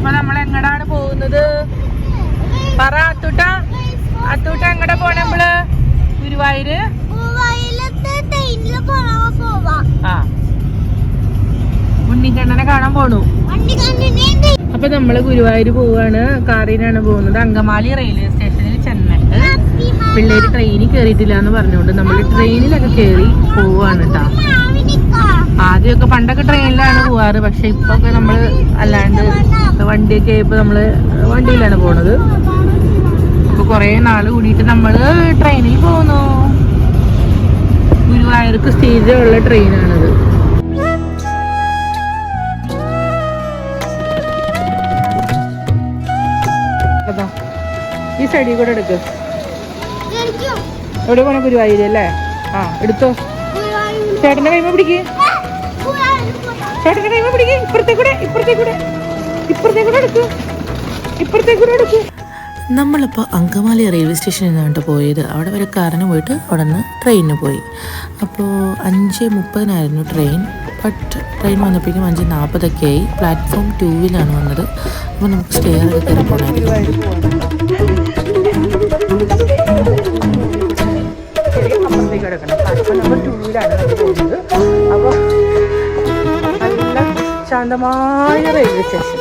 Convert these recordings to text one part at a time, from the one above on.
അപ്പൊ നമ്മൾ എങ്ങടാണ് പോകുന്നത്? പറ അത്തൂട്ട. അത്തൂട്ട എങ്ങടെ പോണേ നമ്മൾ? ഗുരുവായൂര്. ആ. ഉണ്ണിക്കണ്ണനെ കാണാൻ പോണു. അപ്പൊ നമ്മൾ ഗുരുവായൂര് പോവാണ്. കാറിനാണ് പോകുന്നത്. അങ്കമാലി റെയിൽവേ സ്റ്റേഷനിൽ ചെന്നിട്ട് പിള്ളേര് ട്രെയിനിൽ കയറിയിട്ടില്ല എന്ന് പറഞ്ഞുകൊണ്ട് നമ്മൾ ട്രെയിനിലൊക്കെ കയറി പോവാണ് കേട്ടാ ആദ്യമൊക്കെ പണ്ടൊക്കെ ട്രെയിനിലാണ് പോവാറ് പക്ഷെ ഇപ്പൊ ഒക്കെ നമ്മൾ അല്ലാണ്ട് വണ്ടിയൊക്കെ ആയപ്പോ നമ്മൾ വണ്ടിയിലാണ് പോണത്. അപ്പൊ കൊറേ നാൾ കൂടിയിട്ട് നമ്മൾ ട്രെയിനിൽ പോകുന്നു. ഗുരുവായൂർക്ക് സ്ഥിരമുള്ള ട്രെയിനാണത്. ഈ സൈഡിൽ കൂടെ എടുക്ക്. എവിടെ പോണ ഗുരുവായൂര് അല്ലേ? ആ എടുത്തോ. ചേട്ടന്റെ കൈമ പിടിക്ക്. ഇപ്പുറത്തെ കൂടെ ഇപ്പുറത്തെ കൂടെ ഇപ്പുറത്തെ കൂടെ എടുക്ക് ഇപ്പുറത്തെ കൂടെ എടുക്ക് നമ്മളിപ്പോൾ അങ്കമാലി റെയിൽവേ സ്റ്റേഷനിൽ നിന്നാണ് പോയത്. അവിടെ വരെ കാറിന് പോയിട്ട് അവിടെ നിന്ന് ട്രെയിനിന് പോയി. അപ്പോൾ അഞ്ച് മുപ്പതിനായിരുന്നു ട്രെയിൻ. ബട്ട് ട്രെയിൻ വന്നപ്പോഴേക്കും അഞ്ച് നാൽപ്പതൊക്കെ ആയി. പ്ലാറ്റ്ഫോം ടൂവിലാണ് വന്നത്. അപ്പോൾ നമുക്ക് സ്റ്റേ ആയിട്ട് കയറി പോകണമായിരുന്നു അപ്പോൾ ശാന്തമായ railway station.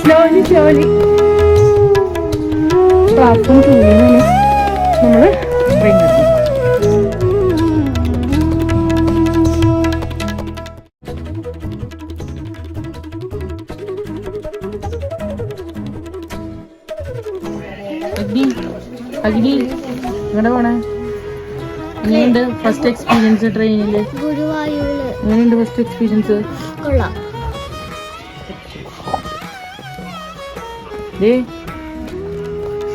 Slowly slowly platform നമ്മൾ ട്രെയിൻ ഫസ്റ്റ് എക്സ്പീരിയൻസ് ട്രെയിനിൽ എങ്ങനെയുണ്ട് ഫസ്റ്റ് എക്സ്പീരിയൻസ് കൊള്ളാം. ദേ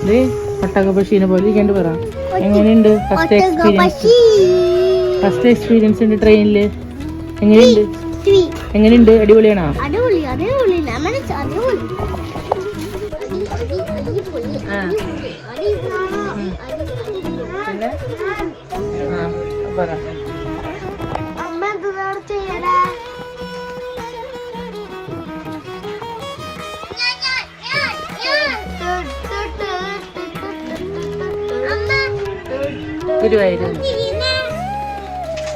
ദേ ഒട്ടക പക്ഷീനെ പോലെ ഇരിക്കേണ്ട പറ. എങ്ങനെയുണ്ട് ഫസ്റ്റ് എക്സ്പീരിയൻസ് ഫസ്റ്റ് എക്സ്പീരിയൻസ് ഉണ്ട് ട്രെയിനിൽ എങ്ങനെയുണ്ട്? എങ്ങനെയുണ്ട്? അടിപൊളിയാണോ? അടിപൊളി. പറ. അമ്മ എന്താണ് ചെയ്യണേ? ഗുരുവായൂർ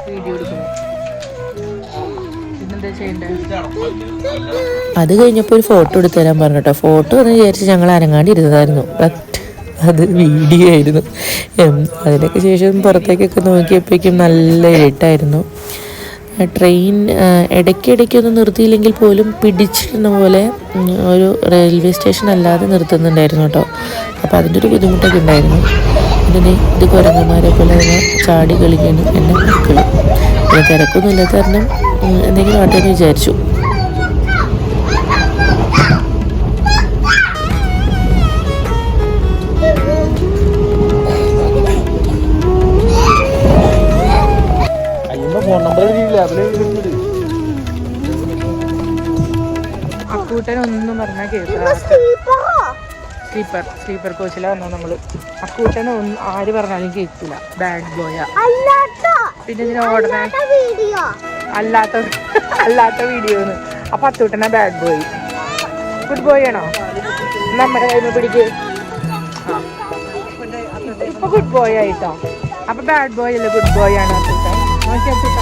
വീഡിയോ എടുക്കുന്നു. അത് കഴിഞ്ഞപ്പോൾ ഒരു ഫോട്ടോ എടുത്തു തരാൻ പറഞ്ഞു കേട്ടോ ഫോട്ടോ എന്ന് വിചാരിച്ച് ഞങ്ങൾ അനങ്ങാണ്ട് ഇരുന്നതായിരുന്നു അത് വീഡിയോ ആയിരുന്നു അതിനൊക്കെ ശേഷം പുറത്തേക്കൊക്കെ നോക്കിയപ്പോഴേക്കും നല്ല ഇരുട്ടായിരുന്നു. ട്രെയിൻ ഇടയ്ക്കിടയ്ക്കൊന്നും നിർത്തിയില്ലെങ്കിൽ പോലും പിടിച്ചിരുന്ന പോലെ ഒരു റെയിൽവേ സ്റ്റേഷൻ അല്ലാതെ നിർത്തുന്നുണ്ടായിരുന്നു കേട്ടോ. അപ്പോൾ അതിന്റെ ഒരു ബുദ്ധിമുട്ടൊക്കെ ഉണ്ടായിരുന്നു. ഇതിനെ ഇത് കുരങ്ങന്മാരെ പോലെ അതിനെ ചാടി കളിക്കണം എന്നെ മക്കൾ തിരക്കൊന്നും ഇല്ലാത്ത കാരണം എന്തെങ്കിലും ആട്ടെന്ന് വിചാരിച്ചു. കേൾക്കാം സ്ലീപ്പർ സ്ലീപ്പർ കോച്ചില വന്നത് നമ്മൾ. അക്കൂട്ടനെ ഒന്ന് ആര് പറഞ്ഞാലും കേൾക്കില്ല ബാഡ് ബോയ പിന്നെ ഇതിന് ഓടണേ? അല്ലാത്ത അല്ലാത്ത വീഡിയോന്ന് അപ്പൊ അത്തൂട്ടനെ ബാഡ് ബോയ് ഗുഡ് ബോയ് ആണോ? നമ്മുടെ കയ്യിൽ പിടിക്ക്. ഇപ്പൊ ഗുഡ് ബോയ് ആയിട്ടോ? അപ്പൊ ബാഡ് ബോയ് അല്ലേ ഗുഡ് ബോയ് ആണ് അത്തൂട്ടൻ? നോക്കി അത്തൂട്ട.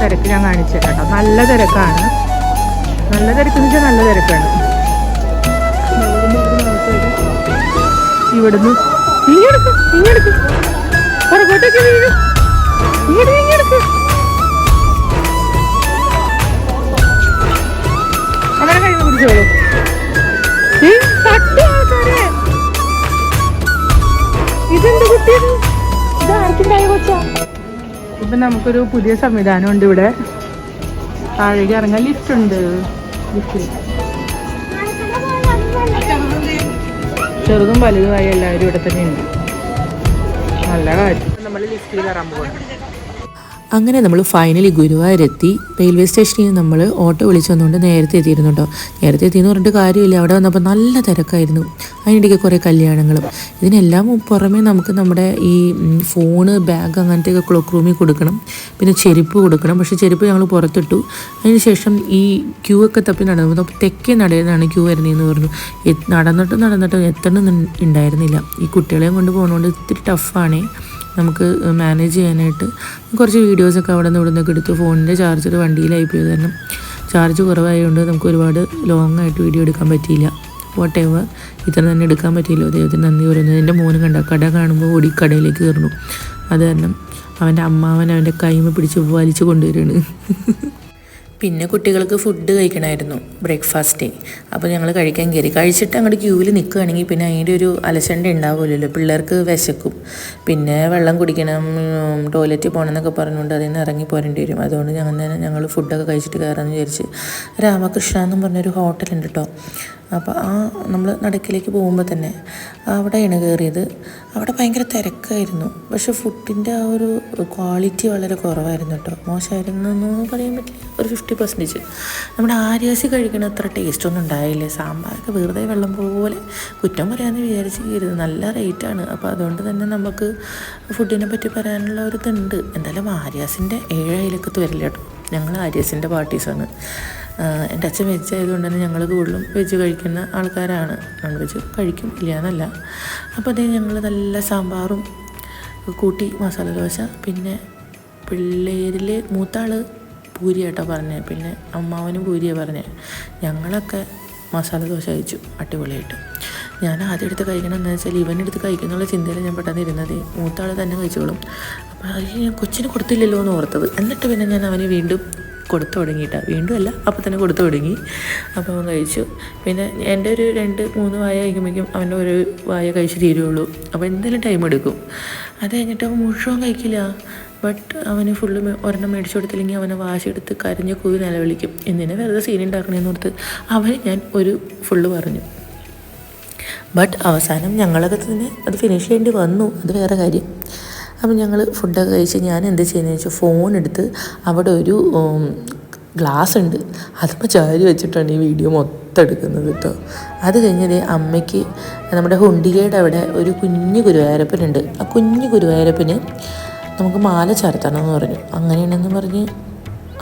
തിരക്ക് ഞാൻ കാണിച്ചു കേട്ടോ. നല്ല തിരക്കാണ്. നല്ല തിരക്കെന്ന് വെച്ചാൽ നല്ല തിരക്കാണ്. ഇവിടുന്ന് ഇതെന്ത് കുട്ടിയത് ഇത് ആർക്കുണ്ടായ കൊച്ചാ ഇപ്പൊ നമുക്കൊരു പുതിയ സംവിധാനം ഉണ്ട് ഇവിടെ. താഴേക്ക് ഇറങ്ങാൻ ലിഫ്റ്റ് ഉണ്ട്. ചെറുതും വലുതുമായി എല്ലാവരും ഇവിടെ തന്നെ ഉണ്ട് നല്ല കാര്യം. നമ്മൾ ലിഫ്റ്റിൽ കയറാൻ പോകണം അങ്ങനെ നമ്മൾ ഫൈനലി ഗുരുവായൂരെത്തി. റെയിൽവേ സ്റ്റേഷനിൽ നിന്ന് നമ്മൾ ഓട്ടോ വിളിച്ചു വന്നുകൊണ്ട് നേരത്തെ എത്തിയിരുന്നു കേട്ടോ നേരത്തെ എത്തിയെന്ന് പറഞ്ഞിട്ട് കാര്യമില്ല. അവിടെ വന്നപ്പോൾ നല്ല തിരക്കായിരുന്നു. അതിനിടയ്ക്ക് കുറേ കല്യാണങ്ങളും. ഇതിനെല്ലാം പുറമേ നമുക്ക് നമ്മുടെ ഈ ഫോണ് ബാഗ് അങ്ങനത്തെയൊക്കെ ക്ലോക്ക് റൂമിൽ കൊടുക്കണം. പിന്നെ ചെരുപ്പ് കൊടുക്കണം. പക്ഷേ ചെരുപ്പ് ഞങ്ങൾ പുറത്തിട്ടു. അതിനുശേഷം ഈ ക്യൂ ഒക്കെ തപ്പി നടന്നു. അപ്പോൾ തെക്കേ നടയിലാണ് ക്യൂ വരുന്നതെന്ന് പറഞ്ഞു. നടന്നിട്ടും നടന്നിട്ട് നടന്നിട്ട് എത്തണം ഉണ്ടായിരുന്നില്ല ഈ കുട്ടികളെയും കൊണ്ട് പോകുന്നതുകൊണ്ട് ഇത്തിരി ടഫാണേ നമുക്ക് മാനേജ് ചെയ്യാനായിട്ട് കുറച്ച് വീഡിയോസൊക്കെ അവിടെ നിന്ന് ഇവിടെ നിന്നൊക്കെ എടുത്തു. ഫോണിന്റെ ചാർജർ വണ്ടിയിലായി പോയത് കാരണം ചാർജ് കുറവായതുകൊണ്ട് നമുക്ക് ഒരുപാട് ലോങ് ആയിട്ട് വീഡിയോ എടുക്കാൻ പറ്റിയില്ല. വാട്ട് എവർ ഇത്ര തന്നെ എടുക്കാൻ പറ്റിയില്ല. ദൈവത്തിന് നന്ദി പറയുന്നത് എന്റെ മോന് കണ്ട കട കാണുമ്പോൾ ഓടി കടയിലേക്ക് കയറുന്നു. അത് കാരണം അവന്റെ അമ്മാവൻ അവന്റെ കൈമ പിടിച്ച് വലിച്ചു കൊണ്ടുവരികയാണ്. പിന്നെ കുട്ടികൾക്ക് ഫുഡ് കഴിക്കണമായിരുന്നു ബ്രേക്ക്ഫാസ്റ്റ് അപ്പോൾ ഞങ്ങൾ കഴിക്കാൻ കയറി കഴിച്ചിട്ട് അങ്ങോട്ട് ക്യൂവിൽ നിൽക്കുകയാണെങ്കിൽ പിന്നെ അതിന്റെ ഒരു അലശണ്ട ഉണ്ടാവില്ലല്ലോ പിള്ളേർക്ക് വിശക്കും. പിന്നെ വെള്ളം കുടിക്കണം ടോയ്ലറ്റിൽ പോകണം എന്നൊക്കെ പറഞ്ഞുകൊണ്ട് അതിൽ നിന്ന് ഇറങ്ങി പോരേണ്ടി വരും. അതുകൊണ്ട് ഞങ്ങൾ തന്നെ ഞങ്ങൾ ഫുഡൊക്കെ കഴിച്ചിട്ട് കയറാമെന്ന് വിചാരിച്ച്. രാമകൃഷ്ണ എന്നും പറഞ്ഞൊരു ഹോട്ടലുണ്ട് കേട്ടോ അപ്പോൾ ആ നമ്മൾ നടക്കിലേക്ക് പോകുമ്പോൾ തന്നെ അവിടെയാണ് കയറിയത്. അവിടെ ഭയങ്കര തിരക്കായിരുന്നു. പക്ഷെ ഫുഡിന്റെ ആ ഒരു ക്വാളിറ്റി വളരെ കുറവായിരുന്നു കേട്ടോ. മോശമായിരുന്നു എന്നൊന്നും പറയാൻ പറ്റില്ല. ഒരു ഫിഫ്റ്റി പെർസെന്റേജ് നമ്മുടെ ആര്യാസി കഴിക്കണ അത്ര ടേസ്റ്റൊന്നും ഉണ്ടായില്ല. സാമ്പാറൊക്കെ വെറുതെ വെള്ളം പോലെ കുറ്റം പറയാമെന്ന് വിചാരിച്ച് കയറിയത് നല്ല റേറ്റാണ് അപ്പോൾ അതുകൊണ്ട് തന്നെ നമുക്ക് ഫുഡിനെ പറ്റി പറയാനുള്ള ഒരു ഇതുണ്ട്. എന്തായാലും ആര്യാസിന്റെ ഏഴ് അയലക്കത്ത് വരില്ല കേട്ടോ. ഞങ്ങൾ ആര്യാസിന്റെ പാർട്ടീസാണ് എന്റെ അച്ഛൻ വെജ് ആയതുകൊണ്ട് തന്നെ ഞങ്ങൾ കൂടുതലും വെജ് കഴിക്കുന്ന ആൾക്കാരാണ്. നോൺ വെജ് കഴിക്കും ഇല്ല എന്നല്ല. അപ്പോൾ അതേ ഞങ്ങൾ നല്ല സാമ്പാറും കൂട്ടി മസാല ദോശ പിന്നെ പിള്ളേരിൽ മൂത്താൾ പൂരിയാട്ടോ പറഞ്ഞത് പിന്നെ അമ്മാവനും പൂരിയാണ് പറഞ്ഞത് ഞങ്ങളൊക്കെ മസാല ദോശ കഴിച്ചു അടിപൊളിയായിട്ട്. ഞാൻ ആദ്യം എടുത്ത് കഴിക്കണം എന്ന് വെച്ചാൽ ഇവനെടുത്ത് കഴിക്കുന്നുള്ള ചിന്തയിൽ ഞാൻ പെട്ടെന്ന് ഇരുന്നത്. മൂത്താൾ തന്നെ കഴിച്ചോളും. അപ്പോൾ അത് ഞാൻ കൊച്ചിന് കൊടുത്തില്ലല്ലോ എന്ന് ഓർത്തത്. എന്നിട്ട് പിന്നെ ഞാൻ അവന് വീണ്ടും കൊടുത്തു തുടങ്ങിയിട്ടാണ് വീണ്ടും അല്ല അപ്പോൾ തന്നെ കൊടുത്തു തുടങ്ങി. അപ്പോൾ അവൻ കഴിച്ചു. പിന്നെ എന്റെ ഒരു രണ്ട് മൂന്ന് വായ കഴിക്കുമ്പോഴേക്കും അവന്റെ ഒരു വായ കഴിച്ച് തീരുള്ളൂ അപ്പോൾ എന്തായാലും ടൈം എടുക്കും. അത് കഴിഞ്ഞിട്ട് അവൻ മുഴുവൻ കഴിക്കില്ല. ബട്ട് അവന് ഫുള്ള് ഒരെണ്ണം മേടിച്ചു കൊടുത്തില്ലെങ്കിൽ അവനെ വാശിയെടുത്ത് കരഞ്ഞ് കൂവി നിലവിളിക്കും. എന്തിനാ വെറുതെ സീൻ ഉണ്ടാക്കണമെന്ന് ഓർത്ത് അവന് ഞാൻ ഒരു ഫുള്ള് പറഞ്ഞു. ബട്ട് അവസാനം ഞങ്ങളൊക്കെ തന്നെ അത് ഫിനിഷ് ചെയ്യേണ്ടി വന്നു. അത് വേറെ കാര്യം. അപ്പം ഞങ്ങൾ ഫുഡൊക്കെ കഴിച്ച് ഞാൻ എന്ത് ചെയ്യുന്നതെന്ന് വെച്ചാൽ ഫോൺ എടുത്ത് അവിടെ ഒരു ഗ്ലാസ് ഉണ്ട്. അതിപ്പോൾ ചാരി വെച്ചിട്ടാണ് ഈ വീഡിയോ മൊത്തം എടുക്കുന്നത് കേട്ടോ. അത് കഴിഞ്ഞത് അമ്മയ്ക്ക് നമ്മുടെ ഹുണ്ടികയുടെ അവിടെ ഒരു കുഞ്ഞു ഗുരുവായൂരപ്പനുണ്ട്. ആ കുഞ്ഞു ഗുരുവായൂരപ്പന് നമുക്ക് മാല ചാർത്തണം എന്ന് പറഞ്ഞു. അങ്ങനെയാണെന്ന് പറഞ്ഞ്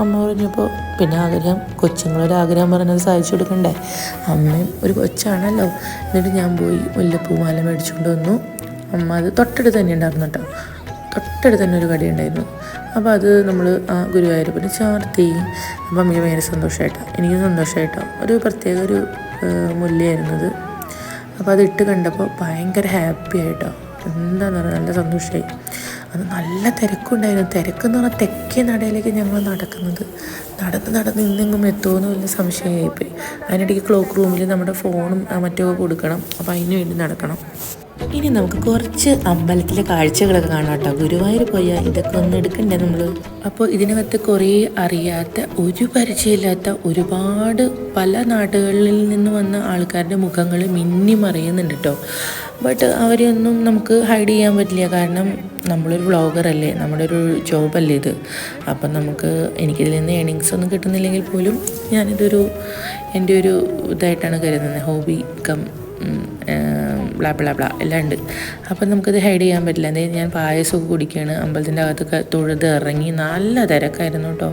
അമ്മ പറഞ്ഞപ്പോൾ പിന്നെ ആഗ്രഹം കൊച്ചുങ്ങളൊരാഗ്രഹം പറഞ്ഞത് സാധിച്ചു കൊടുക്കണ്ടേ? അമ്മയും ഒരു കൊച്ചാണല്ലോ. എന്നിട്ട് ഞാൻ പോയി മുല്ലപ്പൂ മാല മേടിച്ചുകൊണ്ട് വന്നു. അമ്മ അത് തൊട്ടടുത്ത് തന്നെ ഉണ്ടായിരുന്നു കേട്ടോ. തൊട്ടടുത്ത് തന്നെ ഒരു കടി ഉണ്ടായിരുന്നു അപ്പോൾ അത് നമ്മൾ ആ ഗുരുവായൂരപ്പന് ചാർത്തി. അപ്പം അമ്മയ്ക്ക് ഭയങ്കര സന്തോഷമായിട്ടാണ് എനിക്ക് സന്തോഷമായിട്ടോ ഒരു പ്രത്യേക ഒരു മൂല്യമായിരുന്നത് അപ്പോൾ അത് ഇട്ട് കണ്ടപ്പോൾ ഭയങ്കര ഹാപ്പി ആയിട്ടോ. എന്താന്ന് പറയുക നല്ല സന്തോഷമായി അത് നല്ല തിരക്കുണ്ടായിരുന്നു. തിരക്കെന്ന് പറഞ്ഞാൽ തെക്കേ നടയിലേക്ക് ഞങ്ങൾ നടക്കുന്നത്. നടന്ന് നടന്ന് ഇന്നെങ്ങും എത്തുമെന്ന് വലിയ സംശയമായിപ്പോയി. അതിനിടയ്ക്ക് ക്ലോക്ക് റൂമിൽ നമ്മുടെ ഫോണും മറ്റൊക്കെ മറ്റോ കൊടുക്കണം. അപ്പോൾ അതിന് വേണ്ടി നടക്കണം. ഇനി നമുക്ക് കുറച്ച് അമ്പലത്തിലെ കാഴ്ചകളൊക്കെ കാണാം കേട്ടോ. ഗുരുവായൂർ പോയാൽ ഇതൊക്കെ ഒന്ന് എടുക്കണ്ടേ നമ്മൾ അപ്പോൾ ഇതിനകത്ത് കുറേ അറിയാത്ത ഒരു പരിചയമില്ലാത്ത ഒരുപാട് പല നാടുകളിൽ നിന്ന് വന്ന ആൾക്കാരുടെ മുഖങ്ങൾ മിന്നി മറിയുന്നുണ്ട് കേട്ടോ. ബട്ട് അവരെയൊന്നും നമുക്ക് ഹൈഡ് ചെയ്യാൻ പറ്റില്ല. കാരണം നമ്മളൊരു വ്ളോഗർ അല്ലേ? നമ്മുടെ ഒരു ജോബല്ലേ ഇത്? അപ്പം നമുക്ക് എനിക്കിതിൽ നിന്ന് ഏണിങ്സ് ഒന്നും കിട്ടുന്നില്ലെങ്കിൽ പോലും ഞാനിതൊരു എന്റെ ഒരു ഇതായിട്ടാണ് കരുതുന്നത്. Hobby cum blah blah blah എല്ലാം ഉണ്ട്. അപ്പം നമുക്കത് ഹൈഡ് ചെയ്യാൻ പറ്റില്ല. എന്തായാലും ഞാൻ പായസമൊക്കെ കുടിക്കുകയാണ് അമ്പലത്തിന്റെ അകത്തൊക്കെ തൊഴുത് ഇറങ്ങി നല്ല തിരക്കായിരുന്നു കേട്ടോ.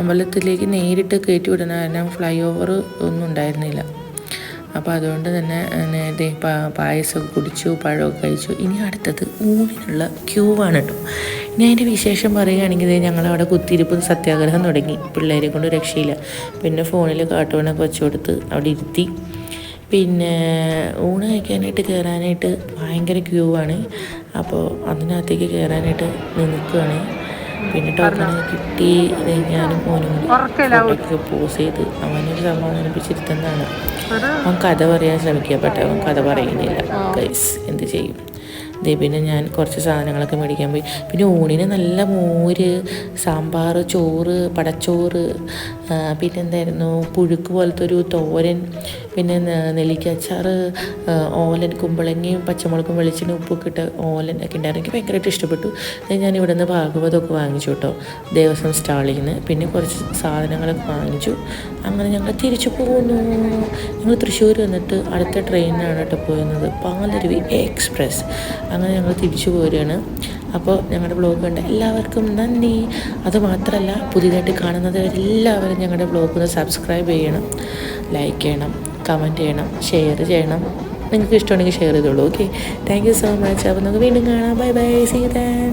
അമ്പലത്തിലേക്ക് നേരിട്ട് കയറ്റി വിടുന്ന കാരണം ഫ്ലൈ ഓവർ ഒന്നും ഉണ്ടായിരുന്നില്ല. അപ്പോൾ അതുകൊണ്ട് തന്നെ നേരത്തെ പായസമൊക്കെ കുടിച്ചു പഴമൊക്കെ കഴിച്ചു. ഇനി അടുത്തത് ഊണിനുള്ള ക്യൂ ആണ് കേട്ടോ. ഇനി അതിന്റെ വിശേഷം പറയുകയാണെങ്കിൽ ഞങ്ങളവിടെ കുത്തിയിരിപ്പ് സത്യാഗ്രഹം തുടങ്ങി. പിള്ളേരെ കൊണ്ട് രക്ഷയില്ല. പിന്നെ ഫോണിൽ കാട്ടുവണൊക്കെ വെച്ചു കൊടുത്ത് അവിടെ ഇരുത്തി. പിന്നെ ഊണ് കഴിക്കാനായിട്ട് കയറാനായിട്ട് ഭയങ്കര ക്യൂ ആണ്. അപ്പോൾ അതിനകത്തേക്ക് കയറാനായിട്ട് നിൽക്കുകയാണ് പിന്നെ ടോക്കണൊക്കെ കിട്ടി ഞാനും മോനും കൂടി ഫോട്ടോയ്ക്ക് പോസ് ചെയ്ത് അവനൊരു സമാധാനിപ്പിച്ചിരുത്തുന്നതാണ് അവൻ കഥ പറയാൻ ശ്രമിക്കുക പക്ഷേ അവൻ കഥ പറയുന്നില്ല. ഗൈസ് എന്ത് ചെയ്യും? ദേ പിന്നെ ഞാൻ കുറച്ച് സാധനങ്ങളൊക്കെ മേടിക്കാൻ പോയി. പിന്നെ ഊണിന് നല്ല മോര് സാമ്പാർ ചോറ് പടച്ചോറ് പിന്നെ പിന്നെന്തായിരുന്നു പുഴുക്ക് പോലത്തെ ഒരു തോരൻ പിന്നെ നെല്ലിക്കച്ചാറ് ഓലൻ കുമ്പളങ്ങയും പച്ചമുളകും വെളിച്ചെണ്ണ ഉപ്പൊക്കെ ഇട്ട ഓലൻ ഒക്കെ ഉണ്ടായിരുന്നു. എനിക്ക് ഭയങ്കരമായിട്ട് ഇഷ്ടപ്പെട്ടു. ഞാൻ ഇവിടെ നിന്ന് ഭാഗവതമൊക്കെ വാങ്ങിച്ചു കേട്ടോ ദേവസ്വം സ്റ്റാളിൽ നിന്ന് പിന്നെ കുറച്ച് സാധനങ്ങളൊക്കെ വാങ്ങിച്ചു. അങ്ങനെ ഞങ്ങൾ തിരിച്ചു പോകുന്നു ഞങ്ങൾ തൃശ്ശൂർ വന്നിട്ട് അടുത്ത ട്രെയിനിനാണ് കേട്ടോ പോയിരുന്നത് പാലരുവി എക്സ്പ്രസ്. അങ്ങനെ ഞങ്ങൾ തിരിച്ചു പോരുകയാണ്. അപ്പോൾ ഞങ്ങളുടെ ബ്ലോഗ് കണ്ട എല്ലാവർക്കും നന്ദി. അതുമാത്രമല്ല പുതിയതായിട്ട് കാണുന്നവരെല്ലാവരും ഞങ്ങളുടെ ബ്ലോഗ് ഒന്ന് സബ്സ്ക്രൈബ് ചെയ്യണം. ലൈക്ക് ചെയ്യണം കമന്റ് ചെയ്യണം ഷെയർ ചെയ്യണം. നിങ്ങൾക്ക് ഇഷ്ടമുണ്ടെങ്കിൽ ഷെയർ ചെയ്തോളൂ okay thank you so much അപ്പോൾ നമുക്ക് വീണ്ടും കാണാം. Bye bye see than